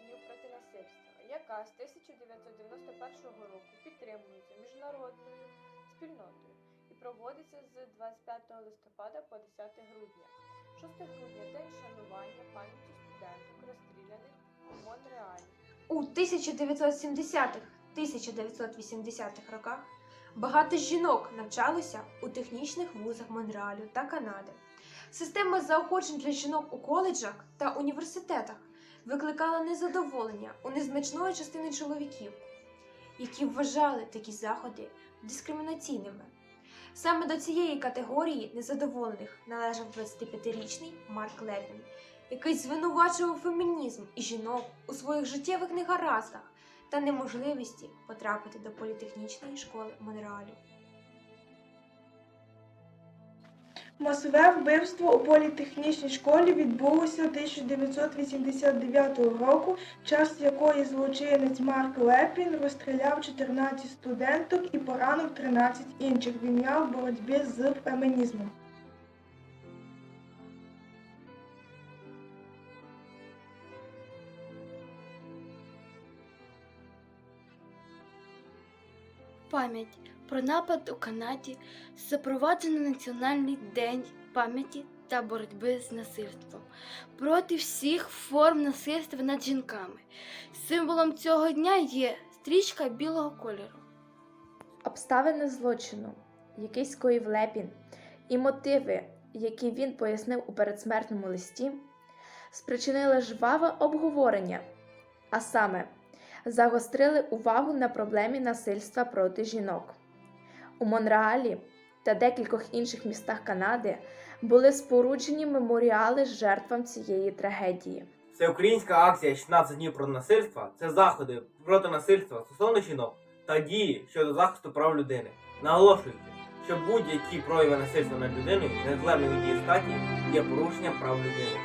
днів проти насильства, яка з 1991 року підтримується міжнародною спільнотою і проводиться з 25 листопада по 10 грудня. 6 грудня день шанування пам'яті студенток, розстріляних у Монреалі. У 1970-1980-х роках багато жінок навчалося у технічних вузах Монреалю та Канади. Система заохочень для жінок у коледжах та університетах викликала незадоволення у незначної частини чоловіків, які вважали такі заходи дискримінаційними. Саме до цієї категорії незадоволених належав 25-річний Марк Лепін, який звинувачував фемінізм і жінок у своїх життєвих негараздах та неможливості потрапити до політехнічної школи Монреалю. Масове вбивство у політехнічній школі відбулося 1989 року, час якої злочинець Марк Лепін розстріляв 14 студенток і поранив 13 інших. Він в боротьбі з фемінізмом. Пам'ять про напад у Канаді запроваджено Національний день пам'яті та боротьби з насильством проти всіх форм насильства над жінками. Символом цього дня є стрічка білого кольору. Обставини злочину, який скоїв Лепін, і мотиви, які він пояснив у передсмертному листі, спричинили жваве обговорення, а саме загострили увагу на проблемі насильства проти жінок. У Монреалі та декількох інших містах Канади були споруджені меморіали жертвам цієї трагедії. Всеукраїнська акція 16 днів проти насильства це заходи проти насильства стосовно жінок та дії щодо захисту прав людини. Наголошується, що будь-які прояви насильства над людиною, незалежно від її статі, є порушенням прав людини.